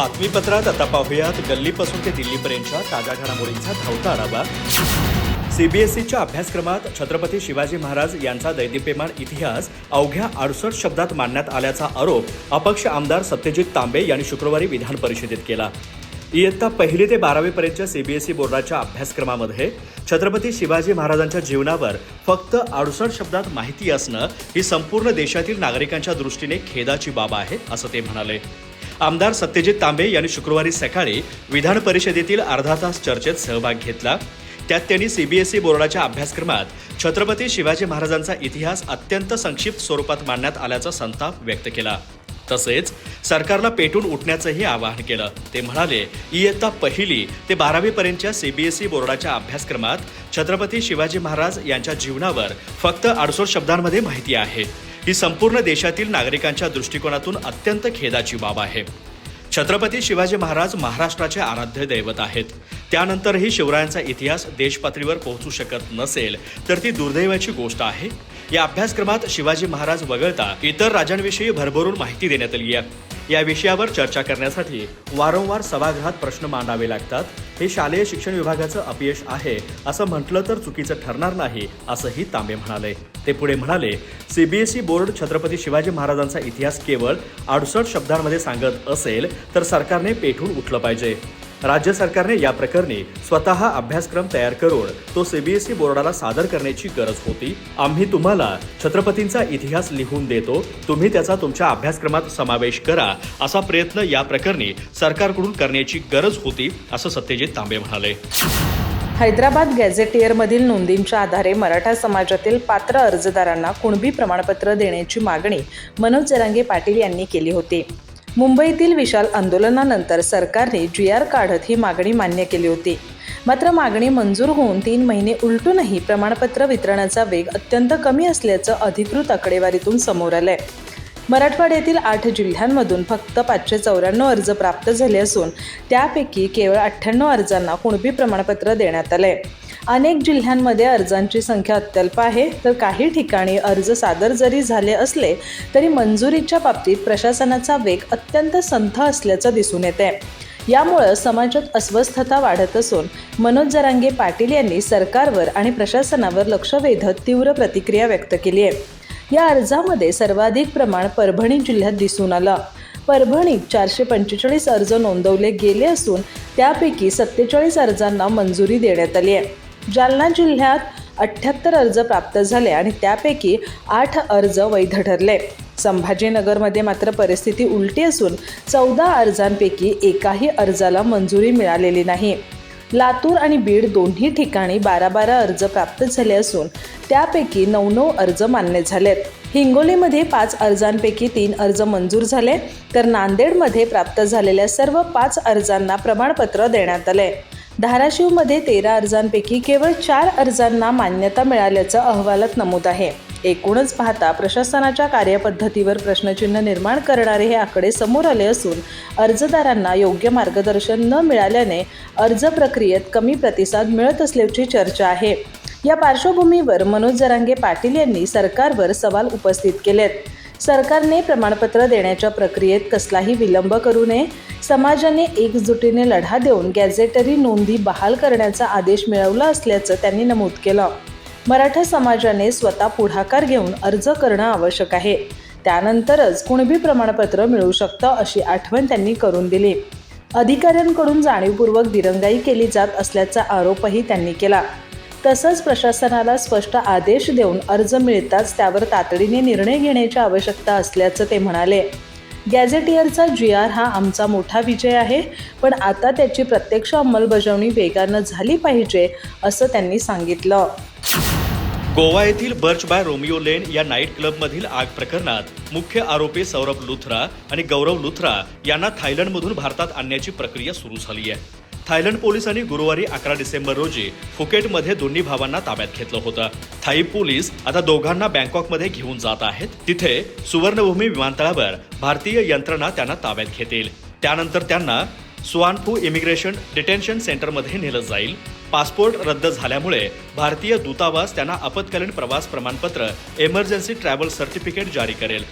बातमीपत्रात आता पाहूयात. गल्लीपासून ते दिल्लीपर्यंतच्या ताज्या घडामोडींचा धावता आढावा. सीबीएसईच्या अभ्यासक्रमात छत्रपती शिवाजी महाराज यांचा दैदिप्यमान इतिहास अवघ्या अडुसष्ट शब्दात मांडण्यात आल्याचा आरोप अपक्ष आमदार सत्यजित तांबे यांनी शुक्रवारी विधान परिषदेत केला. इयत्ता पहिली ते बारावीपर्यंतच्या सीबीएसई बोर्डाच्या अभ्यासक्रमामध्ये छत्रपती शिवाजी महाराजांच्या जीवनावर फक्त अडुसष्ट शब्दात माहिती असणं ही संपूर्ण देशातील नागरिकांच्या दृष्टीने खेदाची बाब आहे असं ते म्हणाले. आमदार सत्यजित तांबे यांनी शुक्रवारी सकाळी विधान परिषदेतील अर्धा तास चर्चेत सहभाग घेतला. त्यात त्यांनी सीबीएसई बोर्डाच्या अभ्यासक्रमात छत्रपती शिवाजी महाराजांचा इतिहास अत्यंत संक्षिप्त स्वरूपात मांडण्यात आल्याचा संताप व्यक्त केला. तसेच सरकारला पेटून उठण्याचंही आवाहन केलं. ते म्हणाले इयत्ता पहिली ते बारावीपर्यंतच्या सीबीएसई बोर्डाच्या अभ्यासक्रमात छत्रपती शिवाजी महाराज यांच्या जीवनावर फक्त अडसोड शब्दांमध्ये माहिती आहे. ही संपूर्ण देशातील नागरिकांच्या दृष्टिकोनातून अत्यंत खेदाची बाब आहे. छत्रपती शिवाजी महाराज महाराष्ट्राचे आराध्य दैवत आहेत. त्यानंतरही शिवरायांचा इतिहास देशपातळीवर पोहोचू शकत नसेल तर ती दुर्दैवाची गोष्ट आहे. या अभ्यासक्रमात शिवाजी महाराज वगळता इतर राजांविषयी भरभरून माहिती देण्यात आली आहे. या विषयावर चर्चा करण्यासाठी वारंवार सभागृहात प्रश्न मांडावे लागतात. हे शालेय शिक्षण विभागाचं अपयश आहे असं म्हटलं तर चुकीचं ठरणार नाही असंही तांबे म्हणाले. ते पुढे म्हणाले सीबीएसई बोर्ड छत्रपती शिवाजी महाराजांचा इतिहास केवळ अडुसष्ट शब्दांमध्ये सांगत असेल तर सरकारने पेटून उठलं पाहिजे. राज्य सरकारने या प्रकरणी स्वतः अभ्यासक्रम तयार करून तो सीबीएसई बोर्डाला सादर करण्याची गरज होती. आम्ही तुम्हाला छत्रपतींचा इतिहास लिहून देतो. तुम्ही त्याचा तुमच्या अभ्यासक्रमात समावेश करा असा प्रयत्न या प्रकरणी सरकारकडून करण्याची गरज होती असं सत्यजित तांबे म्हणाले. हैदराबाद गॅझेटियरमधील नोंदींच्या आधारे मराठा समाजातील पात्र अर्जदारांना कुणबी प्रमाणपत्र देण्याची मागणी मनोज जरांगे पाटील यांनी केली होती. मुंबईतील विशाल आंदोलनानंतर सरकारने जी आर काढत ही मागणी मान्य केली होती. मात्र मागणी मंजूर होऊन तीन महिने उलटूनही प्रमाणपत्र वितरणाचा वेग अत्यंत कमी असल्याचं अधिकृत आकडेवारीतून समोर आलंय. मराठवाड्यातील आठ जिल्ह्यांमधून फक्त पाचशे चौऱ्याण्णव अर्ज प्राप्त झाले असून त्यापैकी केवळ अठ्ठ्याण्णव अर्जांना कुणबी प्रमाणपत्र देण्यात आलंय. अनेक जिल्ह्यांमध्ये अर्जांची संख्या अत्यल्प आहे. तर काही ठिकाणी अर्ज सादर जरी झाले असले तरी मंजुरीच्या बाबतीत प्रशासनाचा वेग अत्यंत संथ असल्याचं दिसून येते यामुळं समाजात अस्वस्थता वाढत असून मनोज जरांगे पाटील यांनी सरकारवर आणि प्रशासनावर लक्ष वेधत तीव्र प्रतिक्रिया व्यक्त केली आहे. या अर्जामध्ये सर्वाधिक प्रमाण परभणी जिल्ह्यात दिसून आलं. परभणीत चारशे पंचेचाळीस अर्ज नोंदवले गेले असून त्यापैकी सत्तेचाळीस अर्जांना मंजुरी देण्यात आली आहे. जालना जिल्ह्यात अठ्ठ्याहत्तर अर्ज प्राप्त झाले आणि त्यापैकी आठ अर्ज वैध ठरले. संभाजीनगरमध्ये मात्र परिस्थिती उलटी असून चौदा अर्जांपैकी एकाही अर्जाला मंजुरी मिळालेली नाही. लातूर आणि बीड दोन्ही ठिकाणी बारा बारा अर्ज प्राप्त झाले असून त्यापैकी नऊ नऊ अर्ज मान्य झालेत. हिंगोलीमध्ये पाच अर्जांपैकी तीन अर्ज मंजूर झाले तर नांदेडमध्ये प्राप्त झालेल्या सर्व पाच अर्जांना प्रमाणपत्र देण्यात आले. धाराशिवमध्ये तेरा अर्जांपैकी केवळ चार अर्जांना मान्यता मिळाल्याचं अहवालात नमूद आहे. एकूणच पाहता प्रशासनाच्या कार्यपद्धतीवर प्रश्नचिन्ह निर्माण करणारे हे आकडे समोर आले असून अर्जदारांना योग्य मार्गदर्शन न मिळाल्याने अर्ज प्रक्रियेत कमी प्रतिसाद मिळत असल्याची चर्चा आहे. या पार्श्वभूमीवर मनोज जरांगे पाटील यांनी सरकारवर सवाल उपस्थित केलेत. सरकारने प्रमाणपत्र देण्याच्या प्रक्रियेत कसलाही विलंब करू नये समाजाने एकजुटीने लढा देऊन गॅझेटरी नोंदी बहाल करण्याचा आदेश मिळवला असल्याचं त्यांनी नमूद केलं. मराठा समाजाने स्वतः पुढाकार घेऊन अर्ज करणं आवश्यक आहे. त्यानंतरच कुणबी प्रमाणपत्र मिळू शकतं अशी आठवण त्यांनी करून दिली. अधिकाऱ्यांकडून जाणीवपूर्वक दिरंगाई केली जात असल्याचा आरोपही त्यांनी केला. तसंच प्रशासनाला स्पष्ट आदेश देऊन अर्ज मिळताच त्यावर तातडीने निर्णय घेण्याची आवश्यकता असल्याचं ते म्हणाले. गॅझेटियरचा जी आर हा आमचा मोठा विजय आहे पण आता त्याची प्रत्यक्ष अंमलबजावणी वेगानं झाली पाहिजे असं त्यांनी सांगितलं. गोवा येथील बर्च बाय रोमिओ लेन या नाईट क्लबमधील आग प्रकरणात मुख्य आरोपी सौरभ लुथरा आणि गौरव लुथरा यांना थायलंडमधून भारतात आणण्याची प्रक्रिया सुरू झाली आहे. थायलंड पोलिसांनी गुरुवारी अकरा डिसेंबर रोजी फुकेटमध्ये दोन्ही भावांना ताब्यात घेतलं होतं. थाई पोलीस आता दोघांना बँकॉकमध्ये घेऊन जात आहेत. तिथे सुवर्णभूमी विमानतळावर भारतीय यंत्रणा त्यांना ताब्यात घेतील. त्यानंतर त्यांना स्वानपू इमिग्रेशन डिटेन्शन सेंटरमध्ये नेलं जाईल. पासपोर्ट रद्द झाल्यामुळे भारतीय दूतावास त्यांना आपत्कालीन प्रवास प्रमाणपत्र एमर्जन्सी ट्रॅव्हल सर्टिफिकेट जारी करेल.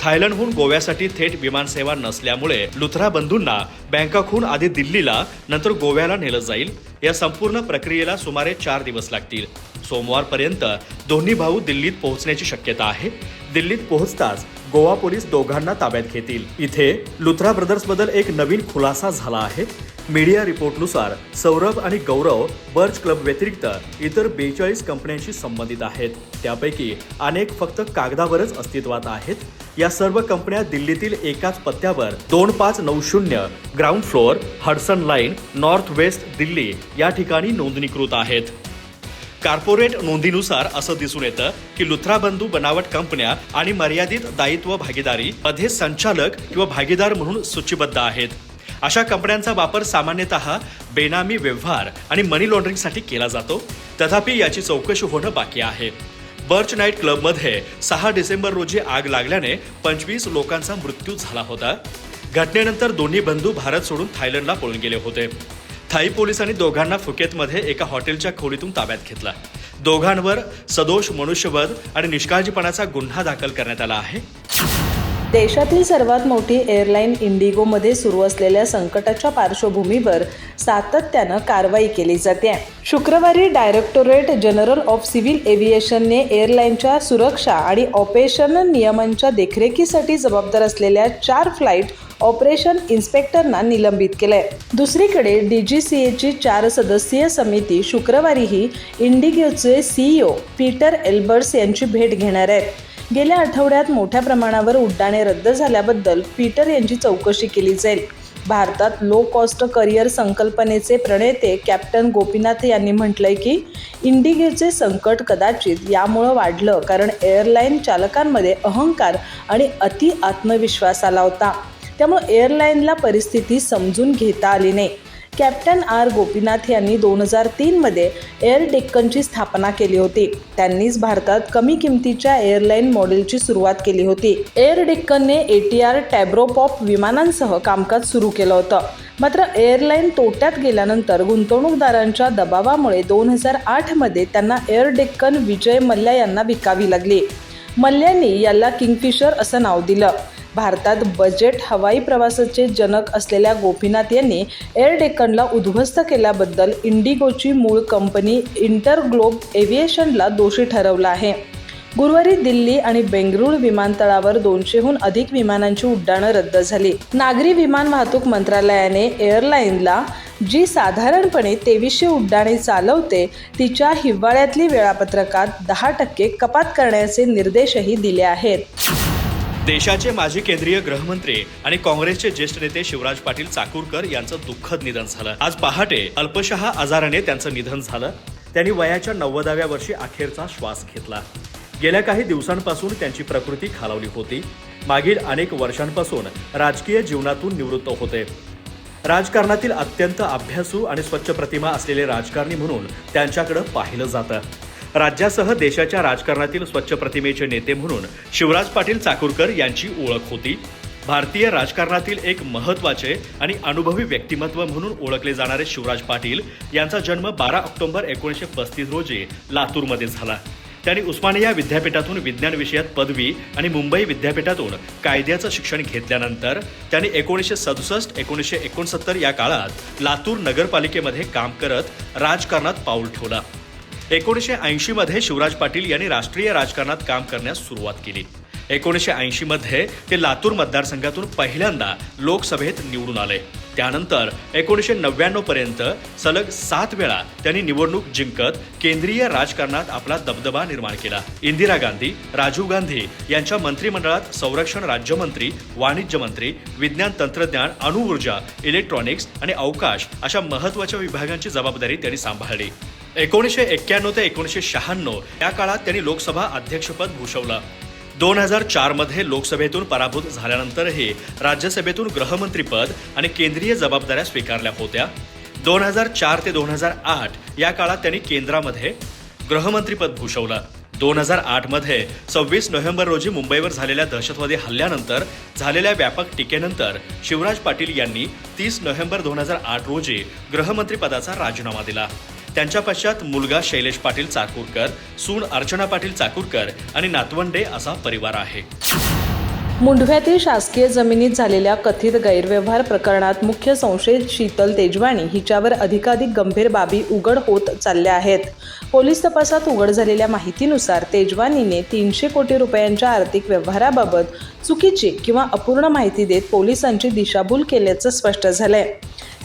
थायलंडहून गोव्यासाठी थेट विमानसेवा नसल्यामुळे लुथरा बंधूंना बँकॉकहून आधी दिल्लीला नंतर गोव्याला नेलं जाईल. या संपूर्ण प्रक्रियेला सुमारे चार दिवस लागतील. सोमवारपर्यंत दोन्ही भाऊ दिल्लीत पोहोचण्याची शक्यता आहे. दिल्लीत पोहोचताच गोवा पोलीस दोघांना ताब्यात घेतील. इथे लुथरा ब्रदर्सबद्दल एक नवीन खुलासा झाला आहे. मीडिया रिपोर्टनुसार सौरभ आणि गौरव बर्च क्लब व्यतिरिक्त इतर बेचाळीस कंपन्यांशी संबंधित आहेत. त्यापैकी अनेक फक्त कागदावरच अस्तित्वात आहेत. या सर्व कंपन्या दिल्लीतील एकाच पत्त्यावर दोन पाच नऊ शून्य ground floor Hudson line north west Delhi या ठिकाणी नोंदणीकृत आहेत. कार्पोरेट नोंदीनुसार असं दिसून येतं की लुथराबंधू बनावट कंपन्या आणि मर्यादित दायित्व भागीदारी मध्ये संचालक किंवा भागीदार म्हणून सूचीबद्ध आहेत. अशा कंपन्यांचा वापर सामान्यतः बेनामी व्यवहार आणि मनी लॉन्ड्रिंगसाठी केला जातो. तथापि याची चौकशी होणं बाकी आहे. बर्च नाईट क्लबमध्ये सहा डिसेंबर रोजी आग लागल्याने पंचवीस लोकांचा मृत्यू झाला होता. घटनेनंतर दोन्ही बंधू भारत सोडून थायलंडला पळून गेले होते. थाई पोलिसांनी दोघांना फुकेतमध्ये एका हॉटेलच्या खोलीतून ताब्यात घेतला. दोघांवर सदोष मनुष्यवध आणि निष्काळजीपणाचा गुन्हा दाखल करण्यात आला आहे. देशातील सर्वात मोठी एअरलाईन इंडिगोमध्ये सुरू असलेल्या संकटाच्या पार्श्वभूमीवर सातत्यानं कारवाई केली जाते. शुक्रवारी डायरेक्टोरेट जनरल ऑफ सिव्हिल एव्हिएशनने एअरलाईनच्या सुरक्षा आणि ऑपरेशन नियमांच्या देखरेखीसाठी जबाबदार असलेल्या चार फ्लाईट ऑपरेशन इन्स्पेक्टरना निलंबित केलंय. दुसरीकडे डी जी सी एची चार सदस्यीय समिती शुक्रवारीही इंडिगोचे सीईओ पीटर एल्बर्स यांची भेट घेणार आहेत गेल्या आठवड्यात मोठ्या प्रमाणावर उड्डाणे रद्द झाल्याबद्दल पीटर यांची चौकशी केली जाईल. भारतात लो कॉस्ट करिअर संकल्पनेचे प्रणेते कॅप्टन गोपीनाथ यांनी म्हटलंय की इंडिगेचे संकट कदाचित यामुळं वाढलं कारण एअरलाईन चालकांमध्ये अहंकार आणि अति आत्मविश्वास आला होता. त्यामुळे एअरलाईनला परिस्थिती समजून घेता आली नाही. कॅप्टन आर गोपीनाथ यांनी दोन हजार तीनमध्ये एअर डेक्कनची स्थापना केली होती. त्यांनीच भारतात कमी किमतीच्या एअरलाईन मॉडेलची सुरुवात केली होती. एअर डेक्कनने ए टी आर टॅब्रोपॉप विमानांसह कामकाज सुरू केलं होतं. मात्र एअरलाईन तोट्यात गेल्यानंतर गुंतवणूकदारांच्या दबावामुळे दोन हजार आठमध्ये त्यांना एअर डेक्कन विजय मल्ल्या यांना विकावी लागली. मल्ल्यांनी याला किंगफिशर असं नाव दिलं. भारतात बजेट हवाई प्रवासाचे जनक असलेल्या गोपीनाथ यांनी एअर डेक्कनला उद्ध्वस्त केल्याबद्दल इंडिगोची मूळ कंपनी इंटरग्लोब एव्हिएशनला दोषी ठरवलं आहे. गुरुवारी दिल्ली आणि बेंगळुरू विमानतळावर दोनशेहून अधिक विमानांची उड्डाणं रद्द झाली. नागरी विमान वाहतूक मंत्रालयाने एअरलाईनला जी साधारणपणे तेवीसशे उड्डाणे चालवते तिच्या हिवाळ्यातली वेळापत्रकात दहा टक्के कपात करण्याचे निर्देशही दिले आहेत. देशाचे माजी केंद्रीय गृहमंत्री आणि काँग्रेसचे ज्येष्ठ नेते शिवराज पाटील चाकूरकर यांचं दुःखद निधन झालं. आज पहाटे अल्पशहा आजाराने त्यांचं निधन झालं. त्यांनी वयाच्या नव्वदाव्या वर्षी अखेरचा श्वास घेतला. गेल्या काही दिवसांपासून त्यांची प्रकृती खालावली होती. मागील अनेक वर्षांपासून राजकीय जीवनातून निवृत्त होते. राजकारणातील अत्यंत अभ्यासू आणि स्वच्छ प्रतिमा असलेले राजकारणी म्हणून त्यांच्याकडे पाहिलं जातं. राज्यासह देशाच्या राजकारणातील स्वच्छ प्रतिमेचे नेते म्हणून शिवराज पाटील चाकूरकर यांची ओळख होती. भारतीय राजकारणातील एक महत्त्वाचे आणि अनुभवी व्यक्तिमत्व म्हणून ओळखले जाणारे शिवराज पाटील यांचा जन्म बारा ऑक्टोबर एकोणीसशे पस्तीस रोजी लातूरमध्ये झाला. त्यांनी उस्मानिया विद्यापीठातून विज्ञान विषयात पदवी आणि मुंबई विद्यापीठातून कायद्याचं शिक्षण घेतल्यानंतर त्यांनी एकोणीसशे सदुसष्ट एकोणीसशे एकोणसत्तर या काळात लातूर नगरपालिकेमध्ये काम करत राजकारणात पाऊल ठेवला. एकोणीसशे ऐंशी मध्ये शिवराज पाटील यांनी राष्ट्रीय राजकारणात काम करण्यास सुरुवात केली. एकोणीसशे ऐंशी मध्ये ते लातूर मतदारसंघातून पहिल्यांदा लोकसभेत निवडून आले. त्यानंतर एकोणीसशे नव्याण्णव पर्यंत सलग सात वेळा त्यांनी निवडणूक जिंकत केंद्रीय राजकारणात आपला दबदबा निर्माण केला. इंदिरा गांधी राजीव गांधी यांच्या मंत्रिमंडळात संरक्षण राज्यमंत्री वाणिज्य मंत्री विज्ञान तंत्रज्ञान अणुऊर्जा इलेक्ट्रॉनिक्स आणि अवकाश अशा महत्त्वाच्या विभागांची जबाबदारी त्यांनी सांभाळली. एकोणीसशे एक्क्याण्णव ते एकोणीसशे शहाण्णव या काळात त्यांनी लोकसभा अध्यक्षपद भूषवलं. दोन हजार चारमध्ये लोकसभेतून पराभूत झाल्यानंतरही राज्यसभेतून गृहमंत्रीपद आणि केंद्रीय जबाबदाऱ्या स्वीकारल्या होत्या. दोन हजार चार ते दोन हजार आठ या काळात त्यांनी केंद्रामध्ये गृहमंत्रीपद भूषवलं. दोन हजार आठमध्ये सव्वीस नोव्हेंबर रोजी मुंबईवर झालेल्या दहशतवादी हल्ल्यानंतर झालेल्या व्यापक टीकेनंतर शिवराज पाटील यांनी तीस नोव्हेंबर दोन हजार आठ रोजी गृहमंत्रीपदाचा राजीनामा दिला. त्यांच्या पश्चात मुलगा शैलेश पाटील चाकूरकर सून अर्चना पाटील चाकूरकर आणि नातवंडे असा परिवार आहे. मुंढव्यातील शासकीय जमिनीत झालेल्या कथित गैरव्यवहार प्रकरणात मुख्य संशयित शीतल तेजवानी हिच्यावर अधिकाधिक गंभीर बाबी उघड होत चालल्या आहेत. पोलीस तपासात उघड झालेल्या माहितीनुसार तेजवानीने तीनशे कोटी रुपयांच्या आर्थिक व्यवहाराबाबत चुकीची किंवा अपूर्ण माहिती देत पोलिसांची दिशाभूल केल्याचं स्पष्ट झालंय.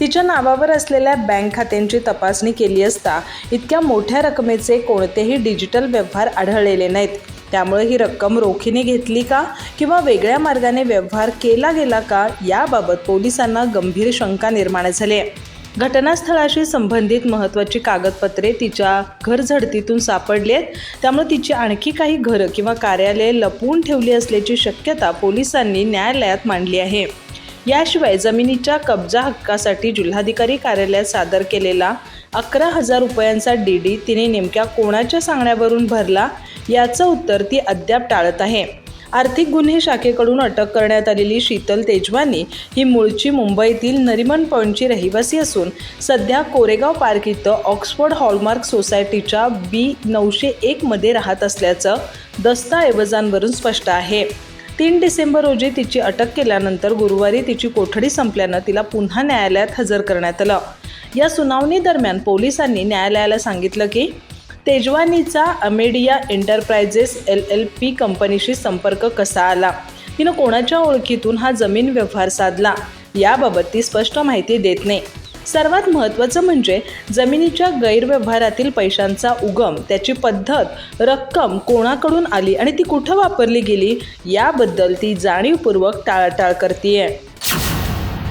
तिच्या नावावर असलेल्या बँक खात्यांची तपासणी केली असता इतक्या मोठ्या रकमेचे कोणतेही डिजिटल व्यवहार आढळलेले नाहीत. त्यामुळे ही रक्कम रोखीने घेतली का किंवा वेगळ्या मार्गाने व्यवहार केला गेला का याबाबत पोलिसांना गंभीर शंका निर्माण झाली आहे. घटनास्थळाशी संबंधित महत्त्वाची कागदपत्रे तिच्या घर झडतीतून सापडली आहेत. त्यामुळे तिची आणखी काही घरं किंवा कार्यालये लपवून ठेवली असल्याची शक्यता पोलिसांनी न्यायालयात मांडली आहे. याशिवाय जमिनीच्या कब्जा हक्कासाठी जिल्हाधिकारी कार्यालयात सादर केलेला अकरा हजार रुपयांचा डी डी तिने नेमक्या कोणाच्या सांगण्यावरून भरला याचं उत्तर ती अद्याप टाळत आहे. आर्थिक गुन्हे शाखेकडून अटक करण्यात आलेली शीतल तेजवानी ही मूळची मुंबईतील नरिमन पॉईंटची रहिवासी असून सध्या कोरेगाव पार्क इथं ऑक्सफोर्ड हॉलमार्क सोसायटीच्या बी नऊशे एकमध्ये राहत असल्याचं दस्ताऐवजांवरून स्पष्ट आहे. तीन डिसेंबर रोजी तिची अटक केल्यानंतर गुरुवारी तिची कोठडी संपल्यानं तिला पुन्हा न्यायालयात हजर करण्यात आलं. या सुनावणी दरम्यान पोलिसांनी न्यायालयाला सांगितलं की तेजवानीचा Amedia enterprises L L P कंपनीशी संपर्क कसा आला? तिनं कोणाच्या ओळखीतून हा जमीन व्यवहार साधला? याबाबत ती स्पष्ट माहिती देत नाही. सर्वात महत्त्वाचं म्हणजे जमिनीच्या गैरव्यवहारातील पैशांचा उगम त्याची पद्धत रक्कम कोणाकडून आली आणि ती कुठं वापरली गेली याबद्दल ती जाणीवपूर्वक टाळाटाळ करतीये.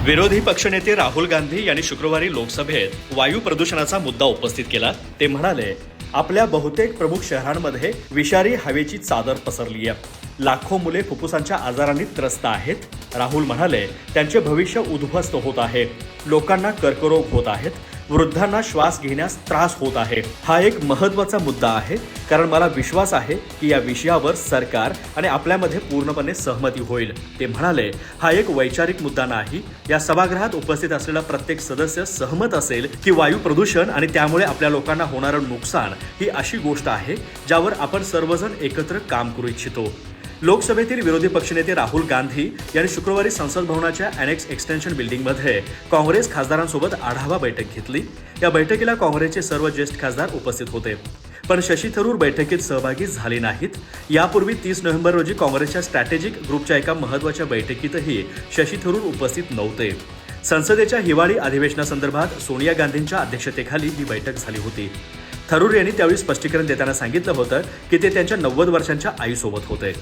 विरोधी पक्षनेते राहुल गांधी यांनी शुक्रवारी लोकसभेत वायू प्रदूषणाचा मुद्दा उपस्थित केला. ते म्हणाले आपल्या बहुतेक प्रमुख शहरांमध्ये विषारी हवेची चादर पसरली आहे. लाखो मुले फुफ्फुसांच्या आजारांनी त्रस्त आहेत. राहुल म्हणाले त्यांचे भविष्य उद्ध्वस्त होत आहे. लोकांना कर्करोग होत आहेत. वृद्धांना श्वास घेण्यास त्रास होत आहे. हा एक महत्त्वाचा मुद्दा आहे कारण मला विश्वास आहे की या विषयावर सरकार आणि आपल्यामध्ये पूर्णपणे सहमती होईल. ते म्हणाले हा एक वैचारिक मुद्दा नाही. या सभागृहात उपस्थित असलेला प्रत्येक सदस्य सहमत असेल की वायू प्रदूषण आणि त्यामुळे आपल्या लोकांना होणारं नुकसान ही अशी गोष्ट आहे ज्यावर आपण सर्वजण एकत्र काम करू इच्छितो. लोकसभेतील विरोधी पक्षनेते राहुल गांधी यांनी शुक्रवारी संसद भवनाच्या अनेक्स एक्सटेन्शन बिल्डिंगमध्ये काँग्रेस खासदारांसोबत आढावा बैठक घेतली. या बैठकीला काँग्रेसचे सर्व ज्येष्ठ खासदार उपस्थित होते. पण शशी थरूर बैठकीत सहभागी झाले नाहीत. यापूर्वी तीस नोव्हेंबर रोजी काँग्रेसच्या स्ट्रॅटेजिक ग्रुपच्या एका महत्त्वाच्या बैठकीतही शशी थरूर उपस्थित नव्हते. संसदेच्या हिवाळी अधिवेशनासंदर्भात सोनिया गांधींच्या अध्यक्षतेखाली ही बैठक झाली होती. थरूर यांनी त्यावेळी स्पष्टीकरण देताना सांगितलं होतं की ते त्यांच्या नव्वद वर्षांच्या आईसोबत होते.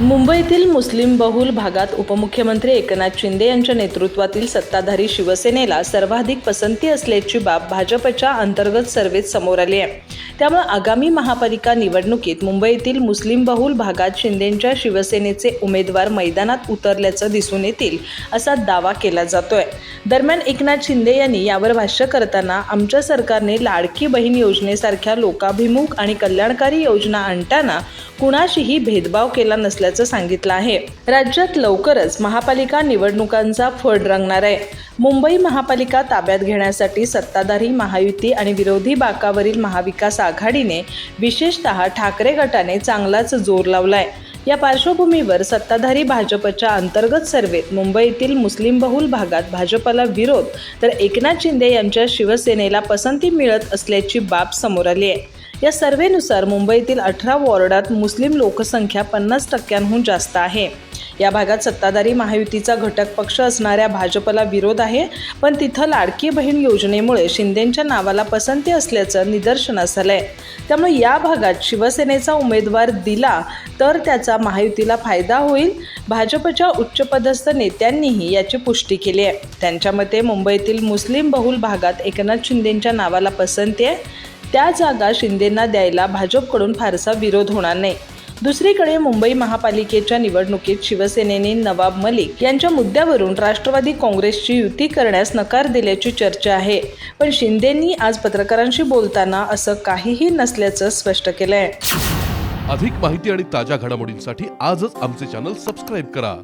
मुंबईतील मुस्लिम बहुल भागात उपमुख्यमंत्री एकनाथ शिंदे यांच्या नेतृत्वातील सत्ताधारी शिवसेनेला सर्वाधिक पसंती असल्याची बाब भाजपच्या अंतर्गत सर्वेत समोर आली आहे. त्यामुळे आगामी महापालिका निवडणुकीत मुंबईतील मुस्लिम बहुल भागात शिंदेंच्या शिवसेनेचे उमेदवार मैदानात उतरल्याचं दिसून येतील असा दावा केला जातोय. दरम्यान एकनाथ शिंदे यांनी यावर भाष्य करताना आमच्या सरकारने लाडकी बहीण योजनेसारख्या लोकाभिमुख आणि कल्याणकारी योजना आणताना कुणाशीही भेदभाव केला नसला असल्याचं सांगितलं आहे. राज्यात लवकरच महापालिका निवडणुकांचा फड रंगणार आहे. मुंबई महापालिका ताब्यात घेण्यासाठी सत्ताधारी महायुती आणि विरोधी बाकावरील महाविकास आघाडीने विशेषतः ठाकरे गटाने चांगलाच जोर लावलाय. या पार्श्वभूमीवर सत्ताधारी भाजपच्या अंतर्गत सर्वेत मुंबईतील मुस्लिम बहुल भागात भाजपला विरोध तर एकनाथ शिंदे यांच्या शिवसेनेला पसंती मिळत असल्याची बाब समोर आली आहे. या सर्वेनुसार मुंबईतील अठरा वॉर्डात मुस्लिम लोकसंख्या पन्नास टक्क्यांहून जास्त आहे. या भागात सत्ताधारी महायुतीचा घटक पक्ष असणाऱ्या भाजपला विरोध आहे पण तिथं लाडकी बहीण योजनेमुळे शिंदेंच्या नावाला पसंती असल्याचं निदर्शनास आलंय त्यामुळे या भागात शिवसेनेचा उमेदवार दिला तर त्याचा महायुतीला फायदा होईल भाजपच्या उच्चपदस्थ नेत्यांनीही याची पुष्टी केली आहे. त्यांच्या मते मुंबईतील मुस्लिम बहुल भागात एकनाथ शिंदेंच्या नावाला पसंती आहे. त्या जागा शिंदेंना द्यायला भाजपकडून फारसा विरोध होणार नाही. दुसरीकडे मुंबई महापालिकेच्या निवडणुकीत शिवसेनेने नवाब मलिक यांच्या मुद्द्यावरून राष्ट्रवादी काँग्रेसची युती करण्यास नकार दिल्याची चर्चा आहे. पण शिंदेंनी आज पत्रकारांशी बोलताना असं काहीही नसल्याचं स्पष्ट केलंय. अधिक माहिती आणि ताज्या घडामोडींसाठी आजच आमचे चॅनल सबस्क्राईब करा.